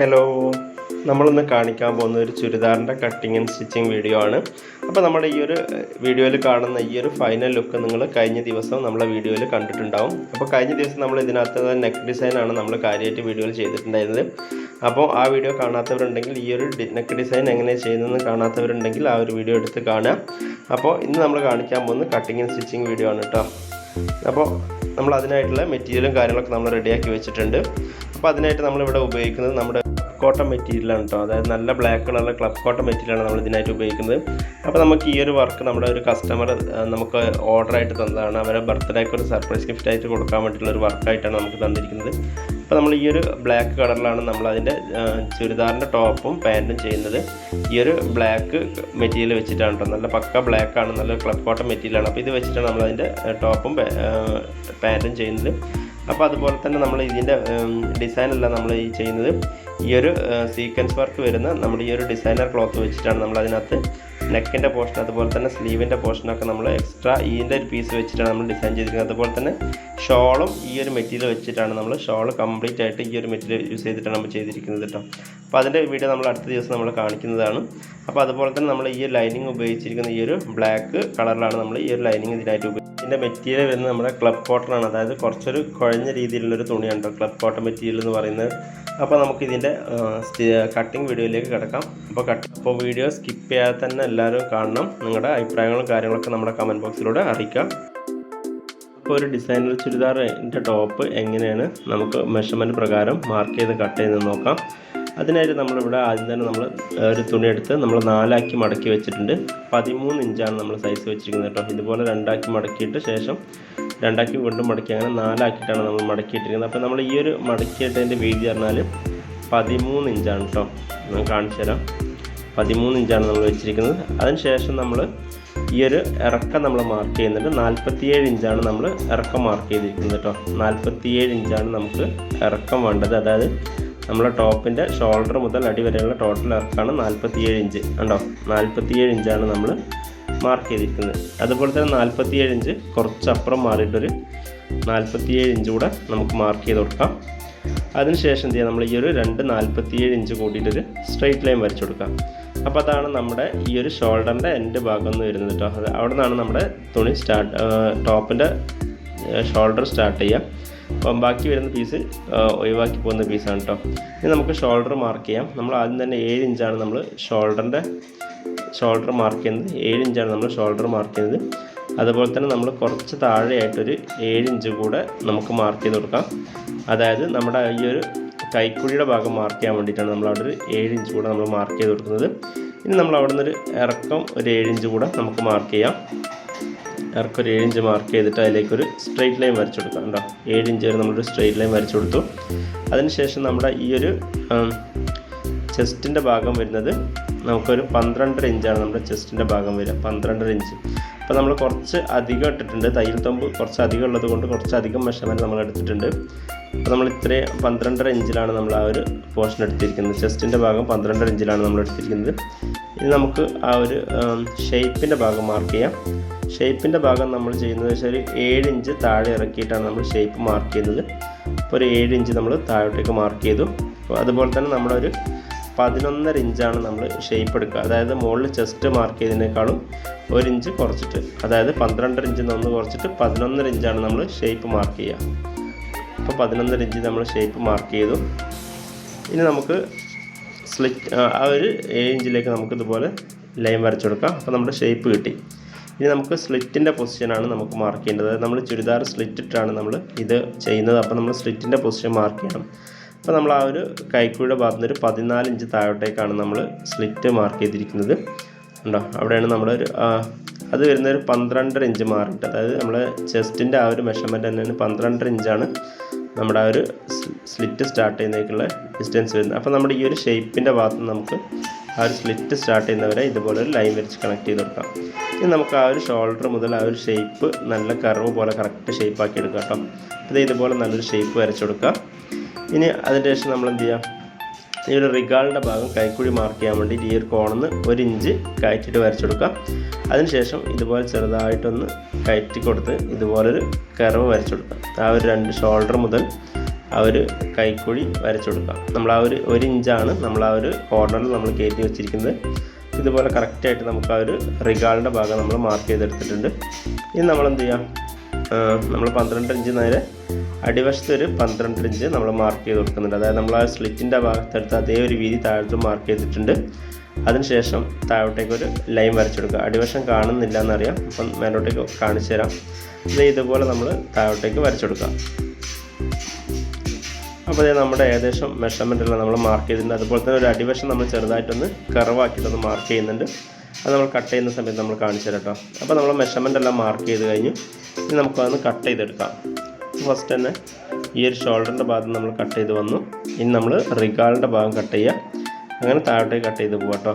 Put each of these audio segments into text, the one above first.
Hello നമ്മളിന്ന് കാണിക്കാൻ പോകുന്ന ഒരു ചുരിദാറിന്റെ കട്ടിങ് ആൻഡ് സ്റ്റിച്ചിങ് വീഡിയോ ആണ്. അപ്പോൾ നമ്മുടെ ഈ ഒരു വീഡിയോയിൽ കാണുന്ന ഈ ഒരു ഫൈനൽ ലുക്ക് നിങ്ങൾ കഴിഞ്ഞ ദിവസം നമ്മളെ വീഡിയോയിൽ കണ്ടിട്ടുണ്ടാവും. അപ്പോൾ കഴിഞ്ഞ ദിവസം നമ്മൾ ഇതിനകത്ത് നെക്ക് ഡിസൈനാണ് നമ്മൾ കാര്യമായിട്ട് വീഡിയോയിൽ ചെയ്തിട്ടുണ്ടായിരുന്നത്. അപ്പോൾ ആ വീഡിയോ കാണാത്തവരുണ്ടെങ്കിൽ ഈ ഒരു നെക്ക് ഡിസൈൻ എങ്ങനെ ചെയ്യുന്നതെന്ന് കാണാത്തവരുണ്ടെങ്കിൽ ആ ഒരു വീഡിയോ എടുത്ത് കാണാം അപ്പോൾ ഇന്ന് നമ്മൾ കാണിക്കാൻ പോകുന്നത് കട്ടിങ് ആൻഡ് സ്റ്റിച്ചിങ് വീഡിയോ ആണ് കേട്ടോ. അപ്പോൾ നമ്മൾ അതിനായിട്ടുള്ള മെറ്റീരിയലും കാര്യങ്ങളൊക്കെ നമ്മൾ റെഡിയാക്കി വെച്ചിട്ടുണ്ട്. അപ്പോൾ അതിനായിട്ട് നമ്മളിവിടെ ഉപയോഗിക്കുന്നത് നമ്മുടെ കോട്ടൺ മെറ്റീരിയലാണ് കേട്ടോ അതായത് നല്ല ബ്ലാക്ക് കളറിലെ ക്ലബ് കോട്ടൺ മെറ്റീരിയലാണ് നമ്മൾ ഇതിനായിട്ട് ഉപയോഗിക്കുന്നത്. അപ്പോൾ നമുക്ക് ഈ ഒരു വർക്ക് നമ്മുടെ ഒരു കസ്റ്റമർ നമുക്ക് ഓർഡറായിട്ട് തന്നതാണ്. അവരെ ബർത്ത്ഡേക്ക് ഒരു സർപ്രൈസ് ഗിഫ്റ്റ് ആയിട്ട് കൊടുക്കാൻ വേണ്ടിയിട്ടുള്ള ഒരു വർക്കായിട്ടാണ് നമുക്ക് തന്നിരിക്കുന്നത്. അപ്പോൾ നമ്മൾ ഈ ഒരു ബ്ലാക്ക് കളറിലാണ് നമ്മൾ അതിന്റെ ചുരിദാറിന്റെ ടോപ്പും പാന്റും ചെയ്യുന്നത്. ഈ ഒരു ബ്ലാക്ക് മെറ്റീരിയൽ വെച്ചിട്ടാണ് കേട്ടോ നല്ല പക്ക ബ്ലാക്ക് ആണ് നല്ല ക്ലബ് കോട്ടൺ മെറ്റീരിയലാണ് അപ്പോൾ ഇത് വെച്ചിട്ടാണ് നമ്മൾ അതിന്റെ ടോപ്പും പാന്റും ചെയ്യുന്നത്. അപ്പോൾ അതുപോലെ തന്നെ നമ്മൾ ഇതിന്റെ ഡിസൈനല്ല നമ്മൾ ഈ ചെയ്യുന്നത് ഈ ഒരു സീക്വൻസ് വർക്ക് വരുന്ന നമ്മൾ ഈ ഒരു ഡിസൈനർ ക്ലോത്ത് വെച്ചിട്ടാണ് നമ്മൾ അതിനകത്ത് നെക്കിന്റെ പോർഷൻ അതുപോലെ തന്നെ സ്ലീവിന്റെ പോർഷനൊക്കെ നമ്മൾ എക്സ്ട്രാ ഈന്റെ ഒരു പീസ് വെച്ചിട്ടാണ് നമ്മൾ ഡിസൈൻ ചെയ്തിരിക്കുന്നത്. അതുപോലെ തന്നെ ഷോളും ഈ ഒരു മെറ്റീരിയൽ വെച്ചിട്ടാണ് നമ്മൾ ഷോൾ കംപ്ലീറ്റ് ആയിട്ട് ഈ ഒരു മെറ്റീരിയൽ യൂസ് ചെയ്തിട്ടാണ് നമ്മൾ ചെയ്തിരിക്കുന്നത് കേട്ടോ അപ്പോൾ അതിന്റെ വീഡിയോ നമ്മൾ അടുത്ത ദിവസം നമ്മൾ കാണിക്കുന്നതാണ്. അപ്പോൾ അതുപോലെ തന്നെ നമ്മൾ ഈ ലൈനിങ് ഉപയോഗിച്ചിരിക്കുന്ന ഈ ഒരു ബ്ലാക്ക് കളറിലാണ് നമ്മൾ ഈ ഒരു ലൈനിങ് ഇതിനായിട്ട് ഉപയോഗിക്കുന്നത് ഇതിന്റെ മെറ്റീരിയൽ വരുന്നത് നമ്മുടെ ക്ലബ് കോട്ടൺ ആണ്. അതായത് കുറച്ചൊരു കുഴഞ്ഞ രീതിയിലുള്ളൊരു തുണിയാണ് ക്ലബ് കോട്ടൺ മെറ്റീരിയൽ എന്ന് പറയുന്നത്. അപ്പോൾ നമുക്ക് ഇതിന്റെ കട്ടിങ് വീഡിയോയിലേക്ക് കിടക്കാം. അപ്പോൾ കട്ട് അപ്പോൾ വീഡിയോ സ്കിപ്പ് ചെയ്യാതെ തന്നെ എല്ലാവരും കാണണം. നിങ്ങളുടെ അഭിപ്രായങ്ങളും കാര്യങ്ങളൊക്കെ നമ്മുടെ കമന്റ് ബോക്സിലൂടെ അറിയിക്കാം. അപ്പോൾ ഒരു ഡിസൈനർ ചുരിദാറിന്റെ ടോപ്പ് എങ്ങനെയാണ്? നമുക്ക് മെഷർമെന്റ് പ്രകാരം മാർക്ക് ചെയ്ത് കട്ട് ചെയ്ത് നോക്കാം. അതിനായിട്ട് നമ്മളിവിടെ ആദ്യം തന്നെ നമ്മൾ ഒരു തുണി എടുത്ത് നമ്മൾ നാലാക്കി മടക്കി വെച്ചിട്ടുണ്ട്. പതിമൂന്ന് ഇഞ്ചാണ് നമ്മൾ സൈസ് വെച്ചിരിക്കുന്നത് കേട്ടോ. ഇതുപോലെ രണ്ടാക്കി മടക്കിയിട്ട് ശേഷം രണ്ടാക്കി വീണ്ടും മടക്കി അങ്ങനെ നാലാക്കിയിട്ടാണ് നമ്മൾ മടക്കിയിട്ടിരിക്കുന്നത്. അപ്പോൾ നമ്മൾ ഈ ഒരു മടക്കിയിട്ടതിന്റെ വീതി പറഞ്ഞാൽ പതിമൂന്ന് ഇഞ്ചാണ് കേട്ടോ. ഞാൻ കാണിച്ചു തരാം. പതിമൂന്ന് ഇഞ്ചാണ് നമ്മൾ വെച്ചിരിക്കുന്നത്. അതിന് ശേഷം നമ്മൾ ഈ ഒരു ഇറക്കം നമ്മൾ മാർക്ക് ചെയ്യുന്നുണ്ട്. നാൽപ്പത്തിയേഴ് ഇഞ്ചാണ് നമ്മൾ ഇറക്കം മാർക്ക് ചെയ്തിരിക്കുന്നത് കേട്ടോ. നാൽപ്പത്തിയേഴ് ഇഞ്ചാണ് നമുക്ക് ഇറക്കം വേണ്ടത്. അതായത് നമ്മുടെ ടോപ്പിന്റെ ഷോൾഡർ മുതൽ അടി വരെയുള്ള ടോട്ടൽ ഇറക്കാണ് നാൽപ്പത്തിയേഴ് ഇഞ്ച് കണ്ടോ? നാൽപ്പത്തിയേഴ് ഇഞ്ചാണ് നമ്മൾ മാർക്ക് ചെയ്തിരിക്കുന്നത്. അതുപോലെ തന്നെ നാൽപ്പത്തിയേഴ് ഇഞ്ച് കുറച്ചപ്പുറം മാറിയിട്ടൊരു നാൽപ്പത്തിയേഴ് ഇഞ്ച് കൂടെ നമുക്ക് മാർക്ക് ചെയ്ത് കൊടുക്കാം. അതിനുശേഷം എന്ത് ചെയ്യാം? നമ്മൾ ഈ ഒരു രണ്ട് നാൽപ്പത്തിയേഴ് ഇഞ്ച് കൂട്ടിയിട്ടൊരു സ്ട്രെയിറ്റ് ലൈൻ വരച്ചു കൊടുക്കാം അപ്പോൾ അതാണ് നമ്മുടെ ഈ ഒരു ഷോൾഡറിന്റെ എൻഡ് ഭാഗം എന്ന് വരുന്നത് കേട്ടോ അത് അവിടെ നിന്നാണ് നമ്മുടെ തുണി സ്റ്റാർട്ട് ടോപ്പിന്റെ ഷോൾഡർ സ്റ്റാർട്ട് ചെയ്യുക. അപ്പം ബാക്കി വരുന്ന പീസ് ഒഴിവാക്കി പോകുന്ന പീസാണ് കേട്ടോ ഇനി നമുക്ക് ഷോൾഡർ മാർക്ക് ചെയ്യാം. നമ്മൾ ആദ്യം തന്നെ ഏഴ് ഇഞ്ചാണ് നമ്മൾ ഷോൾഡറിന്റെ ഷോൾഡർ മാർക്ക് ചെയ്യുന്നത്. ഏഴ് ഇഞ്ചാണ് നമ്മൾ ഷോൾഡർ മാർക്ക് ചെയ്യുന്നത്. അതുപോലെ തന്നെ നമ്മൾ കുറച്ച് താഴെയായിട്ടൊരു ഏഴ് ഇഞ്ച് കൂടെ നമുക്ക് മാർക്ക് ചെയ്ത് കൊടുക്കാം. അതായത് നമ്മുടെ ഈ ഒരു കൈക്കുഴിയുടെ ഭാഗം മാർക്ക് ചെയ്യാൻ വേണ്ടിയിട്ടാണ് നമ്മൾ അവിടെ ഒരു ഏഴ് ഇഞ്ച് കൂടെ നമ്മൾ മാർക്ക് ചെയ്ത് കൊടുക്കുന്നത്. ഇനി നമ്മൾ അവിടെ നിന്നൊരു ഇറക്കം ഒരു ഏഴ് ഇഞ്ച് കൂടെ നമുക്ക് മാർക്ക് ചെയ്യാം. ഇറക്കം ഒരു ഇഞ്ച് മാർക്ക് ചെയ്തിട്ട് അതിലേക്ക് ഒരു സ്ട്രെയിറ്റ് ലൈൻ വരച്ചു കൊടുക്കാം കേട്ടോ. ഏഴ് ഇഞ്ച് വരെ നമ്മളൊരു സ്ട്രെയിറ്റ് ലൈൻ വരച്ചു കൊടുത്തു. അതിനുശേഷം നമ്മുടെ ഈ ഒരു ചെസ്റ്റിന്റെ ഭാഗം വരുന്നത് നമുക്കൊരു പന്ത്രണ്ടര ഇഞ്ചാണ് നമ്മുടെ ചെസ്റ്റിന്റെ ഭാഗം വരിക. പന്ത്രണ്ടര ഇഞ്ച്. അപ്പോൾ നമ്മൾ കുറച്ച് അധികം ഇട്ടിട്ടുണ്ട്. തയ്യൽ തൊമ്പ് കുറച്ച് അധികം ഉള്ളത് കൊണ്ട് കുറച്ച് അധികം മെഷർമെന്റ് നമ്മൾ എടുത്തിട്ടുണ്ട്. അപ്പോൾ നമ്മൾ ഇത്രയും പന്ത്രണ്ടര ഇഞ്ചിലാണ് നമ്മൾ ആ ഒരു പോർഷൻ എടുത്തിരിക്കുന്നത്. ചെസ്റ്റിന്റെ ഭാഗം പന്ത്രണ്ടര ഇഞ്ചിലാണ് നമ്മൾ എടുത്തിരിക്കുന്നത്. ഇനി നമുക്ക് ആ ഒരു ഷേപ്പിന്റെ ഭാഗം മാർക്ക് ചെയ്യാം. ഷേപ്പിന്റെ ഭാഗം നമ്മൾ ചെയ്യുന്നത് വെച്ചാൽ ഒരു ഏഴ് ഇഞ്ച് താഴെ ഇറക്കിയിട്ടാണ് നമ്മൾ ഷേപ്പ് മാർക്ക് ചെയ്യുന്നത്. അപ്പോൾ ഒരു ഏഴ് ഇഞ്ച് നമ്മൾ താഴോട്ടേക്ക് മാർക്ക് ചെയ്തു. അപ്പോൾ അതുപോലെ തന്നെ നമ്മളൊരു പതിനൊന്നര ഇഞ്ചാണ് നമ്മൾ ഷേപ്പ് എടുക്കുക. അതായത് മുകളിൽ ചെസ്റ്റ് മാർക്ക് ചെയ്തതിനേക്കാളും ഒരു ഇഞ്ച് കുറച്ചിട്ട് അതായത് പന്ത്രണ്ടര ഇഞ്ചിൽ നിന്ന് ഒന്ന് കുറച്ചിട്ട് പതിനൊന്നര ഇഞ്ചാണ് നമ്മൾ ഷേപ്പ് മാർക്ക് ചെയ്യുക. അപ്പോൾ പതിനൊന്നര ഇഞ്ച് നമ്മൾ ഷേപ്പ് മാർക്ക് ചെയ്തു. ഇനി നമുക്ക് സ്ലിറ്റ് ആ ഒരു ഏഴ് ഇഞ്ചിലേക്ക് നമുക്ക് ഇതുപോലെ ലൈൻ വരച്ചു കൊടുക്കാം. അപ്പോൾ നമ്മുടെ ഷേപ്പ് കിട്ടി. ഇനി നമുക്ക് സ്ലിറ്റിന്റെ പൊസിഷനാണ് നമുക്ക് മാർക്ക് ചെയ്യേണ്ടത്. നമ്മൾ ചുരിദാർ സ്ലിറ്റ് ഇട്ടാണ് നമ്മൾ ഇത് ചെയ്യുന്നത്. അപ്പോൾ നമ്മൾ സ്ലിറ്റിന്റെ പൊസിഷൻ മാർക്ക് ചെയ്യണം. അപ്പോൾ നമ്മൾ ആ ഒരു കൈക്കുഴിയുടെ ഭാഗത്ത് നിന്ന് ഒരു പതിനാല് ഇഞ്ച് താഴോട്ടേക്കാണ് നമ്മൾ സ്ലിറ്റ് മാർക്ക് ചെയ്തിരിക്കുന്നത്. ഉണ്ടോ അവിടെയാണ് നമ്മളൊരു അത് വരുന്ന ഒരു പന്ത്രണ്ടര ഇഞ്ച് മാറിയിട്ട് അതായത് നമ്മൾ ചെസ്റ്റിന്റെ ആ ഒരു മെഷർമെന്റ് തന്നെയാണ് പന്ത്രണ്ടര ഇഞ്ചാണ് നമ്മുടെ ആ ഒരു സ്ലിറ്റ് സ്റ്റാർട്ട് ചെയ്യുന്നതിലേക്കുള്ള ഡിസ്റ്റൻസ് വരുന്നത്. അപ്പോൾ നമ്മുടെ ഈ ഒരു ഷേപ്പിന്റെ ഭാഗത്ത് നമുക്ക് ആ ഒരു സ്ലിറ്റ് സ്റ്റാർട്ട് ചെയ്യുന്നവരെ ഇതുപോലെ ഒരു ലൈൻ വരച്ച് കണക്ട് ചെയ്ത് കൊടുക്കാം. ഇനി നമുക്ക് ആ ഒരു ഷോൾഡർ മുതൽ ആ ഒരു ഷേപ്പ് നല്ല കർവ് പോലെ കറക്റ്റ് ഷേപ്പ് ആക്കി എടുക്കാം കേട്ടോ. ഇത് ഇതുപോലെ നല്ലൊരു ഷേപ്പ് വരച്ചു ഇനി അതിന്റെ ശേഷം നമ്മൾ എന്ത് ചെയ്യാം? ഈ ഒരു റിഗാളിന്റെ ഭാഗം കൈക്കുഴി മാർക്ക് ചെയ്യാൻ വേണ്ടി ഈ ഒരു കോണെന്ന് ഒരു ഇഞ്ച് കയറ്റിയിട്ട് വരച്ചെടുക്കാം. അതിനുശേഷം ഇതുപോലെ ചെറുതായിട്ടൊന്ന് കയറ്റി കൊടുത്ത് ഇതുപോലൊരു കർവ് വരച്ചെടുക്കാം. ആ ഒരു രണ്ട് ഷോൾഡർ മുതൽ ആ ഒരു കൈക്കുഴി വരച്ചു കൊടുക്കാം നമ്മൾ ആ ഒരു ഒരു ഇഞ്ചാണ് നമ്മൾ ആ ഒരു കോർണറിൽ നമ്മൾ കയറ്റി വെച്ചിരിക്കുന്നത്. ഇതുപോലെ കറക്റ്റായിട്ട് നമുക്ക് ആ ഒരു റിഗാളിന്റെ ഭാഗം നമ്മൾ മാർക്ക് ചെയ്തെടുത്തിട്ടുണ്ട്. ഇനി നമ്മൾ എന്ത് ചെയ്യാം? നമ്മൾ പന്ത്രണ്ട് ഇഞ്ച് നേരെ അടിവശത്ത് ഒരു പന്ത്രണ്ട് ഇഞ്ച് നമ്മൾ മാർക്ക് ചെയ്ത് കൊടുക്കുന്നുണ്ട്. അതായത് നമ്മൾ ആ സ്ലിറ്റിന്റെ ഭാഗത്തെടുത്ത് അതേ ഒരു വീതി താഴത്ത് മാർക്ക് ചെയ്തിട്ടുണ്ട്. അതിനുശേഷം താഴോട്ടേക്ക് ഒരു ലൈൻ വരച്ചെടുക്കുക അടിവശം കാണുന്നില്ല എന്നറിയാം അപ്പം മേലോട്ടേക്ക് കാണിച്ചു തരാം. ഇത് ഇതുപോലെ നമ്മൾ താഴോട്ടേക്ക് വരച്ചെടുക്കുക അപ്പോൾ ഇത് നമ്മുടെ ഏകദേശം മെഷർമെന്റ് എല്ലാം നമ്മൾ മാർക്ക് ചെയ്തിട്ടുണ്ട്. അതുപോലെ തന്നെ ഒരു അടിവശം നമ്മൾ ചെറുതായിട്ടൊന്ന് കറവാക്കിയിട്ടൊന്ന് മാർക്ക് ചെയ്യുന്നുണ്ട്. അത് നമ്മൾ കട്ട് ചെയ്യുന്ന സമയത്ത് നമ്മൾ കാണിച്ചു തരാം കേട്ടോ അപ്പോൾ നമ്മൾ മെഷർമെന്റ് എല്ലാം മാർക്ക് ചെയ്ത് കഴിഞ്ഞു ഇനി നമുക്കതൊന്ന് കട്ട് ചെയ്തെടുക്കാം. ഫസ്റ്റ് തന്നെ ഈ ഒരു ഷോൾഡറിന്റെ ഭാഗം നമ്മൾ കട്ട് ചെയ്ത് വന്നു. ഇനി നമ്മൾ റിഗാളിന്റെ ഭാഗം കട്ട് ചെയ്യുക. അങ്ങനെ താഴോട്ടേക്ക് കട്ട് ചെയ്ത് പോകാം കേട്ടോ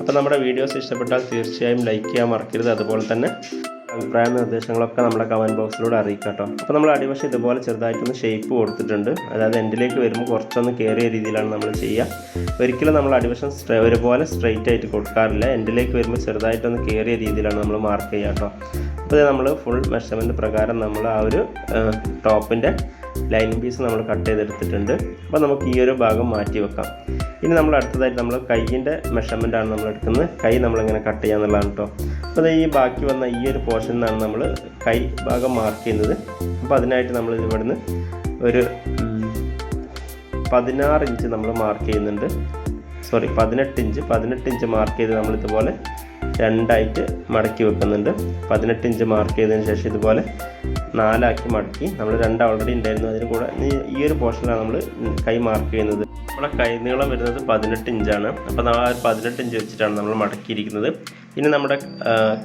അപ്പോൾ നമ്മുടെ വീഡിയോസ് ഇഷ്ടപ്പെട്ടാൽ തീർച്ചയായും ലൈക്ക് ചെയ്യാൻ മറക്കരുത്. അതുപോലെ തന്നെ അഭിപ്രായ നിർദ്ദേശങ്ങളൊക്കെ നമ്മുടെ കമന്റ് ബോക്സിലൂടെ അറിയിക്കാം കേട്ടോ അപ്പോൾ നമ്മൾ അടിവശം ഇതുപോലെ ചെറുതായിട്ടൊന്ന് ഷേപ്പ് കൊടുത്തിട്ടുണ്ട്. അതായത് എൻഡിലേക്ക് വരുമ്പോൾ കുറച്ചൊന്ന് കയറിയ രീതിയിലാണ് നമ്മൾ ചെയ്യുക. ഒരിക്കലും നമ്മൾ അടിവശം ഒരുപോലെ സ്ട്രെയിറ്റ് ആയിട്ട് കൊടുക്കാറില്ല. എൻഡിലേക്ക് വരുമ്പോൾ ചെറുതായിട്ടൊന്ന് കയറിയ രീതിയിലാണ് നമ്മൾ മാർക്ക് ചെയ്യുക കേട്ടോ അപ്പോൾ നമ്മൾ ഫുൾ മെഷർമെന്റ് പ്രകാരം നമ്മൾ ആ ഒരു ടോപ്പിന്റെ ലൈനിങ് പീസ് നമ്മൾ കട്ട് ചെയ്തെടുത്തിട്ടുണ്ട്. അപ്പോൾ നമുക്ക് ഈ ഒരു ഭാഗം മാറ്റി വെക്കാം. ഇനി നമ്മൾ അടുത്തതായിട്ട് നമ്മൾ കൈയിന്റെ മെഷർമെന്റ് ആണ് നമ്മൾ എടുക്കുന്നത്. കൈ നമ്മളിങ്ങനെ കട്ട് ചെയ്യാന്നുള്ളതാണ് കേട്ടോ അപ്പോൾ ഈ ബാക്കി വന്ന ഈ ഒരു പോർഷൻ നിന്നാണ് നമ്മൾ കൈ ഭാഗം മാർക്ക് ചെയ്യുന്നത്. അപ്പോൾ അതിനായിട്ട് നമ്മൾ ഇവിടുന്ന് ഒരു പതിനാറ് ഇഞ്ച് നമ്മൾ മാർക്ക് ചെയ്യുന്നുണ്ട്. സോറി പതിനെട്ട് ഇഞ്ച് പതിനെട്ട് ഇഞ്ച് മാർക്ക് ചെയ്ത് നമ്മൾ ഇതുപോലെ രണ്ടായിട്ട് മടക്കി വെക്കുന്നുണ്ട്. പതിനെട്ട് ഇഞ്ച് മാർക്ക് ചെയ്തതിന് ശേഷം ഇതുപോലെ നാലാക്കി മടക്കി നമ്മൾ രണ്ട് ഓൾറെഡി ഉണ്ടായിരുന്നു. അതിന് കൂടെ ഈ ഒരു പോർഷനിലാണ് നമ്മൾ കൈ മാർക്ക് ചെയ്യുന്നത്. നമ്മുടെ കൈ നീളം വരുന്നത് പതിനെട്ട് ഇഞ്ചാണ് അപ്പോൾ നമ്മൾ ആ പതിനെട്ട് ഇഞ്ച് വെച്ചിട്ടാണ് നമ്മൾ മടക്കിയിരിക്കുന്നത്. ഇനി നമ്മുടെ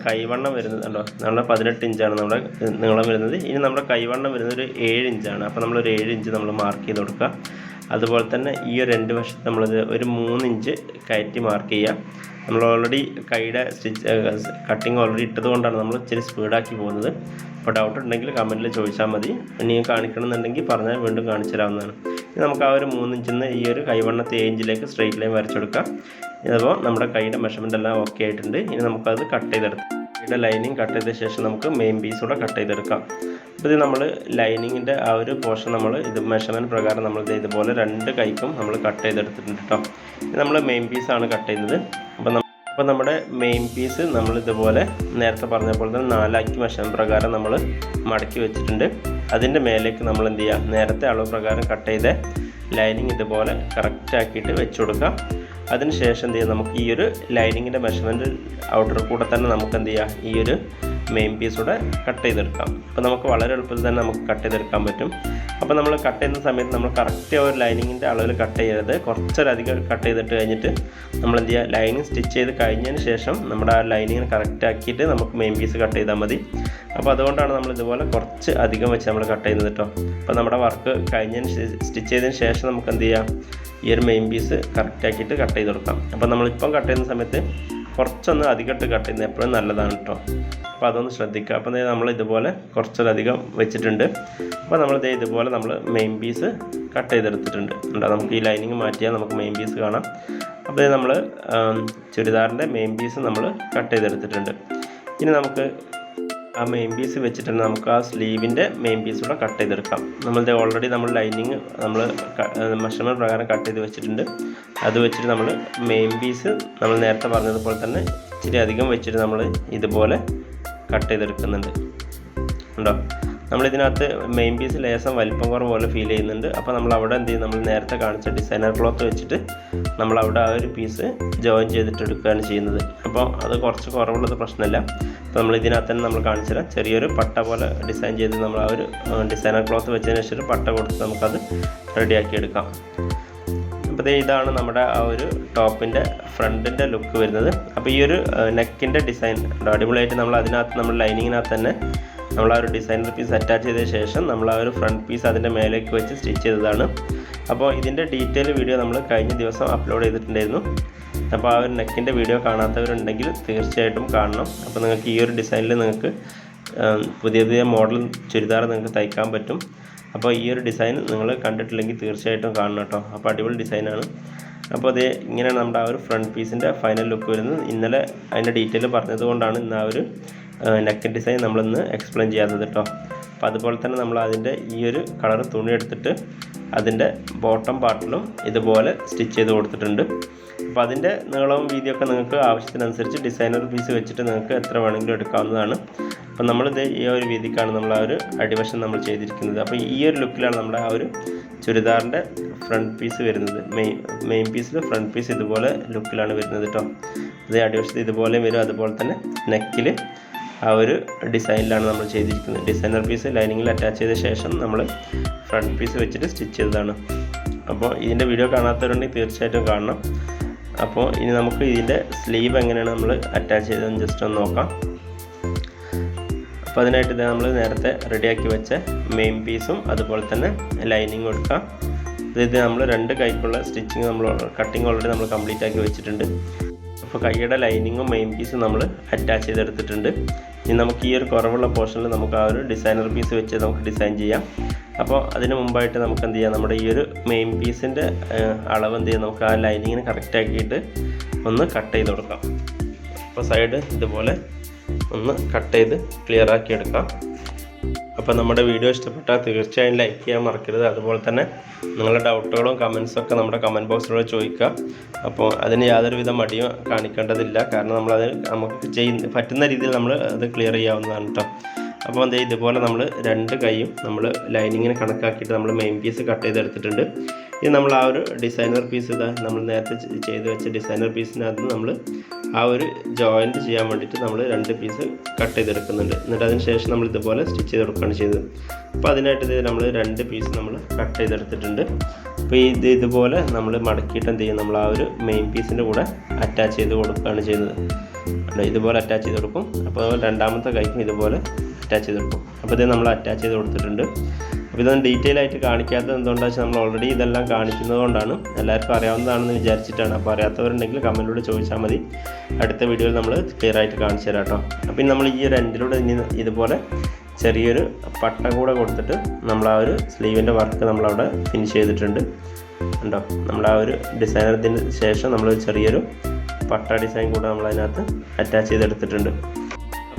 കൈവണ്ണം വരുന്നത് കണ്ടോ? നമ്മുടെ പതിനെട്ട് ഇഞ്ചാണ് നമ്മുടെ നീളം വരുന്നത്. ഇനി നമ്മുടെ കൈവണ്ണം വരുന്നത് ഒരു ഏഴ് ഇഞ്ചാണ്. അപ്പോൾ നമ്മളൊരു ഏഴ് ഇഞ്ച് നമ്മൾ മാർക്ക് ചെയ്ത് കൊടുക്കുക. അതുപോലെ തന്നെ ഈ ഒരു രണ്ട് വശത്ത് നമ്മളിത് ഒരു മൂന്ന് ഇഞ്ച് കയറ്റി മാർക്ക് ചെയ്യുക. നമ്മൾ ഓൾറെഡി കൈയുടെ സ്റ്റിച്ച് കട്ടിങ് ഓൾറെഡി ഇട്ടതുകൊണ്ടാണ് നമ്മൾ ഇച്ചിരി സ്പീഡാക്കി പോകുന്നത്. അപ്പോൾ ഡൗട്ട് ഉണ്ടെങ്കിൽ കമന്റിൽ ചോദിച്ചാൽ മതി. ഇനി കാണിക്കണമെന്നുണ്ടെങ്കിൽ പറഞ്ഞാൽ വീണ്ടും കാണിച്ചു തരാവുന്നതാണ്. നമുക്ക് ആ ഒരു മൂന്ന് ഇഞ്ചിൽ നിന്ന് ഈ ഒരു കൈവണ്ണത്തെ തേഞ്ചിലേക്ക് സ്ട്രെയിറ്റ് ലൈൻ വരച്ചെടുക്കാം. ഇതിപ്പോൾ നമ്മുടെ കൈയുടെ മെഷർമെന്റ് എല്ലാം ഓക്കെ ആയിട്ടുണ്ട്. ഇനി നമുക്കത് കട്ട് ചെയ്തെടുക്കാം. കൈയുടെ ലൈനിങ് കട്ട് ചെയ്ത ശേഷം നമുക്ക് മെയിൻ പീസ് കൂടെ കട്ട് ചെയ്തെടുക്കാം. അപ്പോൾ ഇത് നമ്മൾ ലൈനിങ്ങിന്റെ ആ ഒരു പോർഷൻ നമ്മൾ ഇത് മെഷർമെന്റ് പ്രകാരം നമ്മൾ ഇതുപോലെ രണ്ട് കൈക്കും നമ്മൾ കട്ട് ചെയ്തെടുത്തിട്ടുണ്ട് കേട്ടോ നമ്മൾ മെയിൻ പീസാണ് കട്ട് ചെയ്യുന്നത്. അപ്പോൾ അപ്പോൾ നമ്മുടെ മെയിൻ പീസ് നമ്മൾ ഇതുപോലെ നേരത്തെ പറഞ്ഞ പോലെ തന്നെ നാലാക്കി വശം പ്രകാരം നമ്മൾ മടക്കി വെച്ചിട്ടുണ്ട്. അതിന്റെ മേലേക്ക് നമ്മൾ എന്ത് ചെയ്യുക? നേരത്തെ അളവ് പ്രകാരം കട്ട് ചെയ്ത ലൈനിങ് ഇതുപോലെ കറക്റ്റ് ആക്കിയിട്ട് വെച്ച് കൊടുക്കാം അതിനുശേഷം എന്ത് ചെയ്യുക? നമുക്ക് ഈ ഒരു ലൈനിങ്ങിന്റെ മെഷർമെന്റ് ഔട്ടർ കൂടെ തന്നെ നമുക്ക് എന്ത് ചെയ്യുക? ഈ ഒരു മെയിൻ പീസ് കൂടെ കട്ട് ചെയ്തെടുക്കാം. അപ്പോൾ നമുക്ക് വളരെ എളുപ്പത്തിൽ തന്നെ നമുക്ക് കട്ട് ചെയ്തെടുക്കാൻ പറ്റും. അപ്പോൾ നമ്മൾ കട്ട് ചെയ്യുന്ന സമയത്ത് നമ്മൾ കറക്റ്റ് ഒരു ലൈനിങ്ങിന്റെ അളവിൽ കട്ട് ചെയ്യരുത്. കുറച്ചൊരധികം കട്ട് ചെയ്തിട്ട് കഴിഞ്ഞിട്ട് നമ്മൾ എന്ത് ചെയ്യുക? ലൈനിങ് സ്റ്റിച്ച് ചെയ്ത് കഴിഞ്ഞതിന് ശേഷം നമ്മുടെ ആ ലൈനിങ്ങിന് കറക്റ്റ് ആക്കിയിട്ട് നമുക്ക് മെയിൻ പീസ് കട്ട് ചെയ്താൽ മതി. അപ്പോൾ അതുകൊണ്ടാണ് നമ്മൾ ഇതുപോലെ കുറച്ച് അധികം വെച്ച് നമ്മൾ കട്ട് ചെയ്യുന്നത് കേട്ടോ അപ്പോൾ നമ്മുടെ വർക്ക് കഴിഞ്ഞതിന് സ്റ്റിച്ച് ചെയ്തതിന് ശേഷം നമുക്ക് എന്ത് ചെയ്യാം? ഈ ഒരു മെയിൻ പീസ് കറക്റ്റ് ആക്കിയിട്ട് കട്ട് ചെയ്ത് കൊടുക്കാം. അപ്പോൾ നമ്മളിപ്പം കട്ട് ചെയ്യുന്ന സമയത്ത് കുറച്ചൊന്ന് അധികമായിട്ട് കട്ട് ചെയ്യുന്നത് എപ്പോഴും നല്ലതാണ് കേട്ടോ അപ്പോൾ അതൊന്ന് ശ്രദ്ധിക്കുക. അപ്പോൾ നമ്മൾ ഇതുപോലെ കുറച്ചധികം വെച്ചിട്ടുണ്ട്. അപ്പോൾ നമ്മൾ ഇതേ ഇതുപോലെ നമ്മൾ മെയിൻ പീസ് കട്ട് ചെയ്തെടുത്തിട്ടുണ്ട്. ഉണ്ടോ നമുക്ക് ഈ ലൈനിങ് മാറ്റിയാൽ നമുക്ക് മെയിൻ പീസ് കാണാം. അപ്പോൾ നമ്മൾ ചുരിദാറിന്റെ മെയിൻ പീസ് നമ്മൾ കട്ട് ചെയ്തെടുത്തിട്ടുണ്ട്. ഇനി നമുക്ക് ആ മെയിൻ പീസ് വെച്ചിട്ട് നമുക്ക് ആ സ്ലീവിന്റെ മെയിൻ പീസ് കൂടെ കട്ട് ചെയ്തെടുക്കാം. നമ്മളിത് ഓൾറെഡി നമ്മൾ ലൈനിങ് നമ്മൾ മെഷർമെന്റ് പ്രകാരം കട്ട് ചെയ്ത് വെച്ചിട്ടുണ്ട്. അത് വെച്ചിട്ട് നമ്മൾ മെയിൻ പീസ് നമ്മൾ നേരത്തെ പറഞ്ഞതുപോലെ തന്നെ ഇച്ചിരി അധികം വെച്ചിട്ട് നമ്മൾ ഇതുപോലെ കട്ട് ചെയ്തെടുക്കുന്നുണ്ട്. ഉണ്ടോ? നമ്മളിതിനകത്ത് മെയിൻ പീസ് ലേസം വലിപ്പം കുറവ് പോലെ ഫീൽ ചെയ്യുന്നുണ്ട്. അപ്പോൾ നമ്മൾ അവിടെ എന്ത് ചെയ്യും? നമ്മൾ നേരത്തെ കാണിച്ച ഡിസൈനർ ക്ലോത്ത് വെച്ചിട്ട് നമ്മൾ അവിടെ ആ ഒരു പീസ് ജോയിൻ ചെയ്തിട്ട് എടുക്കുകയാണ് ചെയ്യുന്നത്. അപ്പോൾ അത് കുറച്ച് കുറവുള്ളത് പ്രശ്നമില്ല. നമ്മൾ ഇതിനകത്ത് തന്നെ നമ്മൾ കാണിച്ചുതരാം. ചെറിയൊരു പട്ട പോലെ ഡിസൈൻ ചെയ്ത് നമ്മൾ ആ ഒരു ഡിസൈനർ ക്ലോത്ത് വെച്ചതിന് ശേഷം ഒരു പട്ട കൊടുത്ത് നമുക്കത് റെഡിയാക്കി എടുക്കാം. അപ്പോൾ ഇതാണ് നമ്മുടെ ആ ഒരു ടോപ്പിന്റെ ഫ്രണ്ടിന്റെ ലുക്ക് വരുന്നത്. അപ്പോൾ ഈ ഒരു നെക്കിന്റെ ഡിസൈൻ അടിപൊളിയായിട്ട് നമ്മൾ അതിനകത്ത് നമ്മൾ ലൈനിങ്ങിനകത്ത് തന്നെ നമ്മൾ ആ ഒരു ഡിസൈനർ പീസ് അറ്റാച്ച് ചെയ്ത ശേഷം നമ്മൾ ആ ഒരു ഫ്രണ്ട് പീസ് അതിന്റെ മേലേക്ക് വെച്ച് സ്റ്റിച്ച് ചെയ്തതാണ്. അപ്പോൾ ഇതിന്റെ ഡീറ്റെയിൽ വീഡിയോ നമ്മൾ കഴിഞ്ഞ ദിവസം അപ്ലോഡ് ചെയ്തിട്ടുണ്ടായിരുന്നു. അപ്പോൾ ആ ഒരു നെക്കിന്റെ വീഡിയോ കാണാത്തവരുണ്ടെങ്കിൽ തീർച്ചയായിട്ടും കാണണം. അപ്പോൾ നിങ്ങൾക്ക് ഈ ഒരു ഡിസൈനിൽ നിങ്ങൾക്ക് പുതിയ പുതിയ മോഡൽ ചുരിദാർ നിങ്ങൾക്ക് തയ്ക്കാൻ പറ്റും. അപ്പോൾ ഈ ഒരു ഡിസൈൻ നിങ്ങൾ കണ്ടിട്ടില്ലെങ്കിൽ തീർച്ചയായിട്ടും കാണണം കേട്ടോ. അപ്പോൾ അടിപൊളി ഡിസൈനാണ് അപ്പോൾ അതേ ഇങ്ങനെയാണ് നമ്മുടെ ആ ഒരു ഫ്രണ്ട് പീസിന്റെ ഫൈനൽ ലുക്ക് വരുന്നത്. ഇന്നലെ അതിന്റെ ഡീറ്റെയിൽ പറഞ്ഞതുകൊണ്ടാണ് ഇന്ന് ആ ഒരു നെക്ക് ഡിസൈൻ നമ്മളിന്ന് എക്സ്പ്ലെയിൻ ചെയ്യാത്തത് കേട്ടോ അപ്പോൾ അതുപോലെ തന്നെ നമ്മൾ അതിന്റെ ഈ ഒരു കളർ തുണി എടുത്തിട്ട് അതിന്റെ ബോട്ടം പാർട്ടിലും ഇതുപോലെ സ്റ്റിച്ച് ചെയ്ത് കൊടുത്തിട്ടുണ്ട്. അപ്പോൾ അതിന്റെ നീളവും വീതിയൊക്കെ നിങ്ങൾക്ക് ആവശ്യത്തിനനുസരിച്ച് ഡിസൈനർ പീസ് വെച്ചിട്ട് നിങ്ങൾക്ക് എത്ര വേണമെങ്കിലും എടുക്കാവുന്നതാണ്. അപ്പോൾ നമ്മളിത് ഈ ഒരു വീതിക്കാണ് നമ്മൾ ആ ഒരു അടിവശം നമ്മൾ ചെയ്തിരിക്കുന്നത്. അപ്പോൾ ഈ ഒരു ലുക്കിലാണ് നമ്മുടെ ആ ഒരു ചുരിദാറിന്റെ ഫ്രണ്ട് പീസ് വരുന്നത്. മെയിൻ മെയിൻ പീസിൽ ഫ്രണ്ട് പീസ് ഇതുപോലെ ലുക്കിലാണ് വരുന്നത് കേട്ടോ ഇത് അടിവശത്ത് ഇതുപോലെ വരും. അതുപോലെ തന്നെ നെക്കിൽ ആ ഒരു ഡിസൈനിലാണ് നമ്മൾ ചെയ്തിരിക്കുന്നത്. ഡിസൈനർ പീസ് ലൈനിങ്ങിൽ അറ്റാച്ച് ചെയ്ത ശേഷം നമ്മൾ ഫ്രണ്ട് പീസ് വെച്ചിട്ട് സ്റ്റിച്ച് ചെയ്തതാണ്. അപ്പോൾ ഇതിന്റെ വീഡിയോ കാണാത്തവരുണ്ടെങ്കിൽ തീർച്ചയായിട്ടും കാണണം. അപ്പോൾ ഇനി നമുക്ക് ഇതിന്റെ സ്ലീവ് എങ്ങനെയാണ് നമ്മൾ അറ്റാച്ച് ചെയ്തതെന്ന് ജസ്റ്റ് ഒന്ന് നോക്കാം. അപ്പോൾ അതിനായിട്ട് ഇത് നമ്മൾ നേരത്തെ റെഡിയാക്കി വെച്ച മെയിൻ പീസും അതുപോലെ തന്നെ ലൈനിങ്ങും കൊടുക്കാം ഇത് നമ്മൾ രണ്ട് കൈക്കുള്ള സ്റ്റിച്ചിങ് നമ്മൾ കട്ടിങ് ഓൾറെഡി നമ്മൾ കംപ്ലീറ്റ് ആക്കി വെച്ചിട്ടുണ്ട്. അപ്പോൾ കൈയുടെ ലൈനിങ്ങും മെയിൻ പീസും നമ്മൾ അറ്റാച്ച് ചെയ്തെടുത്തിട്ടുണ്ട്. ഇനി നമുക്ക് ഈ ഒരു കുറവുള്ള പോർഷനിൽ നമുക്ക് ആ ഒരു ഡിസൈനർ പീസ് വെച്ച് നമുക്ക് ഡിസൈൻ ചെയ്യാം. അപ്പോൾ അതിന് മുമ്പായിട്ട് നമുക്ക് എന്ത് ചെയ്യാം? നമ്മുടെ ഈ ഒരു മെയിൻ പീസിന്റെ അളവ് എന്ത് ചെയ്യാം? നമുക്ക് ആ ലൈനിങ്ങിന് കറക്റ്റ് ആക്കിയിട്ട് ഒന്ന് കട്ട് ചെയ്ത് കൊടുക്കാം. അപ്പോൾ സൈഡ് ഇതുപോലെ ഒന്ന് കട്ട് ചെയ്ത് ക്ലിയർ ആക്കി എടുക്കാം. അപ്പോൾ നമ്മുടെ വീഡിയോ ഇഷ്ടപ്പെട്ടാൽ തീർച്ചയായും ലൈക്ക് ചെയ്യാൻ മറക്കരുത്. അതുപോലെ തന്നെ നിങ്ങളുടെ ഡൗട്ടുകളും ഒക്കെ നമ്മുടെ കമന്റ് ബോക്സിലൂടെ ചോദിക്കുക. അപ്പോൾ അതിന് യാതൊരുവിധ മടിയും കാണിക്കേണ്ടതില്ല. കാരണം നമ്മളത് നമുക്ക് ചെയ്യുന്ന പറ്റുന്ന രീതിയിൽ നമ്മൾ അത് ക്ലിയർ ചെയ്യാവുന്നതാണ് കേട്ടോ അപ്പോൾ എന്താ ഇതുപോലെ നമ്മൾ രണ്ട് കൈയും നമ്മൾ ലൈനിങ്ങിന് കണക്കാക്കിയിട്ട് നമ്മൾ മെയിൻ പീസ് കട്ട് ചെയ്തെടുത്തിട്ടുണ്ട്. ഇത് നമ്മൾ ആ ഒരു ഡിസൈനർ പീസ് ഇതാ നമ്മൾ നേരത്തെ ചെയ്ത് വെച്ച ഡിസൈനർ പീസിനകത്ത് നമ്മൾ ആ ഒരു ജോയിന്റ് ചെയ്യാൻ വേണ്ടിയിട്ട് നമ്മൾ രണ്ട് പീസ് കട്ട് ചെയ്തെടുക്കുന്നുണ്ട്. എന്നിട്ട് അതിന് ശേഷം നമ്മൾ ഇതുപോലെ സ്റ്റിച്ച് ചെയ്ത് കൊടുക്കുകയാണ് ചെയ്തത്. അപ്പോൾ അതിനായിട്ട് ഇത് നമ്മൾ രണ്ട് പീസ് നമ്മൾ കട്ട് ചെയ്തെടുത്തിട്ടുണ്ട്. അപ്പോൾ ഇത് ഇതുപോലെ നമ്മൾ മടക്കിയിട്ട് എന്ത് ചെയ്യും? നമ്മൾ ആ ഒരു മെയിൻ പീസിന്റെ കൂടെ അറ്റാച്ച് ചെയ്ത് കൊടുക്കുകയാണ് ചെയ്തത് ഇതുപോലെ അറ്റാച്ച് ചെയ്ത് കൊടുക്കും. അപ്പോൾ രണ്ടാമത്തെ കൈക്കും ഇതുപോലെ അറ്റാച്ച് ചെയ്ത് കൊടുക്കും. അപ്പോൾ ഇത് നമ്മൾ അറ്റാച്ച് ചെയ്ത് കൊടുത്തിട്ടുണ്ട്. അപ്പോൾ ഇതൊന്നും ഡീറ്റെയിൽ ആയിട്ട് കാണിക്കാത്തത് എന്തുകൊണ്ടാണ് വെച്ചാൽ നമ്മൾ ഓൾറെഡി ഇതെല്ലാം കാണിക്കുന്നത് കൊണ്ടാണ്. എല്ലാവർക്കും അറിയാവുന്നതാണെന്ന് വിചാരിച്ചിട്ടാണ്. അപ്പോൾ അറിയാത്തവരുണ്ടെങ്കിൽ കമന്റിലൂടെ ചോദിച്ചാൽ മതി. അടുത്ത വീഡിയോയിൽ നമ്മൾ ക്ലിയർ ആയിട്ട് കാണിച്ചു തരാം കേട്ടോ അപ്പം നമ്മൾ ഈ എൻഡിലൂടെ ഇനി ഇതുപോലെ ചെറിയൊരു പട്ട കൂടെ കൊടുത്തിട്ട് നമ്മൾ ആ ഒരു സ്ലീവിന്റെ വർക്ക് നമ്മളവിടെ ഫിനിഷ് ചെയ്തിട്ടുണ്ട്. ഉണ്ടോ നമ്മൾ ആ ഒരു ഡിസൈനത്തിന് ശേഷം നമ്മൾ ചെറിയൊരു പട്ട ഡിസൈൻ കൂടെ നമ്മൾ അതിനകത്ത് അറ്റാച്ച് ചെയ്തെടുത്തിട്ടുണ്ട്.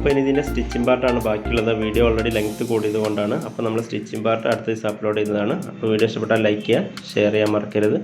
അപ്പോൾ ഇനി ഇതിന്റെ സ്റ്റിച്ചിങ് പാർട്ടാണ് ബാക്കിയുള്ളത്. വീഡിയോ ഓൾറെഡി ലെങ്ത് കൂടിയത് കൊണ്ടാണ്. അപ്പോൾ നമ്മൾ സ്റ്റിച്ചിങ് പാർട്ട് അടുത്ത ദിവസം അപ്ലോഡ് ചെയ്തതാണ്. അപ്പോൾ വീഡിയോ ഇഷ്ടപ്പെട്ടാൽ ലൈക്ക് ചെയ്യുക ഷെയർ ചെയ്യാൻ മറക്കരുത്.